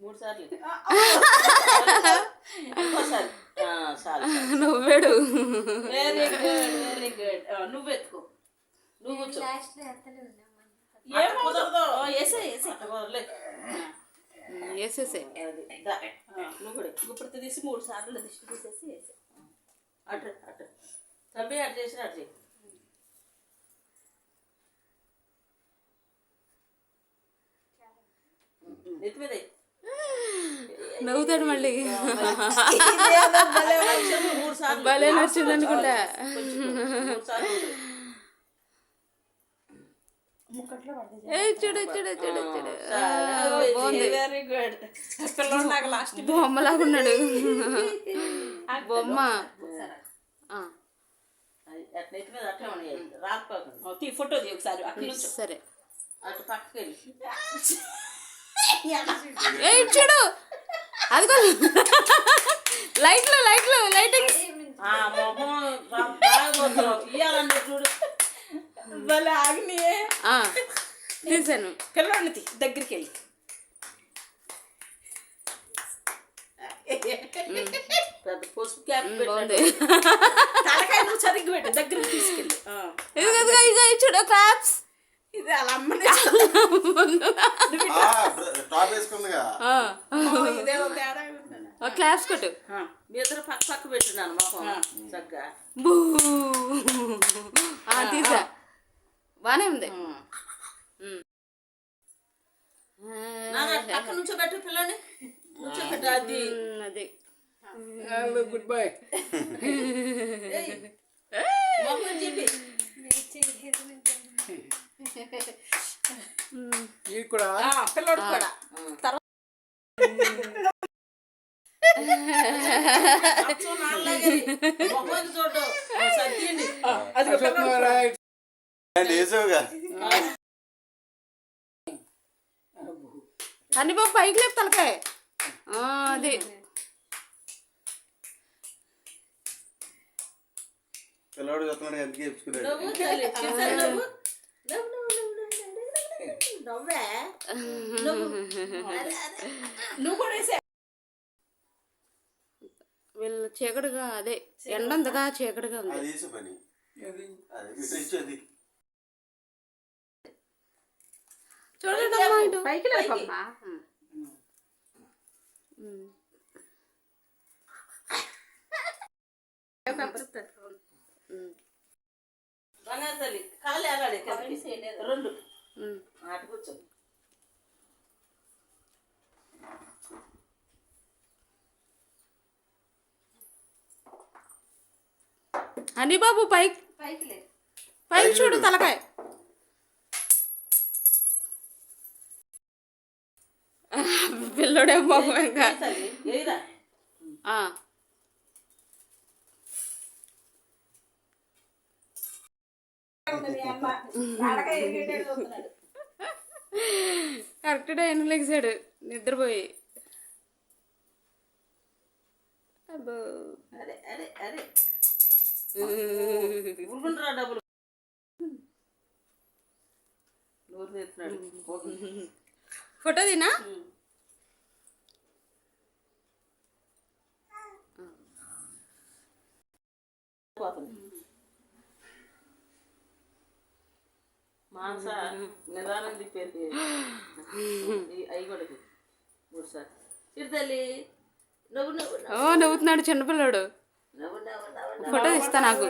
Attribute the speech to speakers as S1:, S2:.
S1: మూడు సార్లు
S2: నువ్వేడు
S1: వెరీ గుడ్ వెరీ గుడ్ నువ్వు కూర్చో. తీసి మూడు సార్లు దిష్టి తీసేసి వేసే అటు అటు. తమ్మి అటు చేసి అటు చేయి.
S2: నవ్వుతాడు మళ్ళీ.
S1: అక్షరం మూడు సార్లు.
S2: భలే నచ్చింది అనుకుంటా.
S1: కొంచెం మూడు సార్లు వదిలేయ్.
S2: ఏ చూడు చూడు చూడు చూడు. ఆ,
S1: చాలా
S2: బాగుంది.
S1: వెరీ గుడ్ పిల్లలు నాకు లాస్ట్
S2: బొమ్మలాగా ఉన్నాడు. బొమ్మ.
S1: ఫోటో ఒకసారి.
S2: సరే.
S1: అటు పక్కకి వెళ్ళి
S2: ఏ చూడు? అదిగో. లైట్లు లైట్లు లైటింగ్స్.
S1: ఆ,
S2: తీసాను.
S3: పిల్లోడిని తీ దగ్గరికి వెళ్ళి దగ్గరికి తీసుకెళ్ళి.
S2: చూడు క్లాప్స్
S3: ఇది అలా అమ్మని
S4: టాప్ వేసుకుందిగా.
S3: ఇదేదో తేడా.
S2: క్లాప్స్ కొట్టు.
S1: మీ ఇద్దరు పక్క పక్క పెట్టున్నాను మొహం చక్కగా.
S2: బూ. ఆ, తీసా. బానే ఉంది.
S1: పక్క నుంచో పెట్టు పిల్లని. నుంచో పెట్టు అది.
S2: అది
S3: గుడ్ బాయ్
S1: మొహం చెప్పి
S3: కూడా? పిల్లోడు కూడా. తర్వాత
S2: అన్ని బాబు పైకి లేపు తలకాయ ఆ, అది.
S4: పిల్లవాడు చెప్తున్నాడు ఎందుకు చెప్పుకున్నాడు
S1: నవ్వు తల్లి చూసారు నవ్వు నవ్వు నవ్వు నవ్వు నవ్వు నవ్వు నవ్వే నవ్వు అరే, అరే.
S3: నువ్వు కూడా వేసే
S2: వీళ్ళు చీకటిగా అదే ఎండ ఉందిగా చీకటిగా ఉంది చూడండి.
S3: పైకి లేపమ్మా.
S1: బంగారు తల్లి ఎలాడి. రెండు. అటు కూర్చో.
S2: అని బాబు పైకి పైకి చూడు తలకాయ. పిల్లడే బాబు ఇంకా. కరెక్ట్ టైం లెగిసాడు నిద్రపోయి. అబ్బో.
S1: అరే అరే అరే. డబ్బులు.
S2: ఫోటో తినా?
S1: మాంస నిదానం తిప్పేది అవి కూడా. మూడు సార్ చిరుతల్లి నవ్వు నవ్వు
S2: నవ్వుతున్నాడు చిన్నపిల్లాడు.
S1: నవ్వు నవ్వు నవ్వు
S2: ఫోటో తీస్తా నాకు.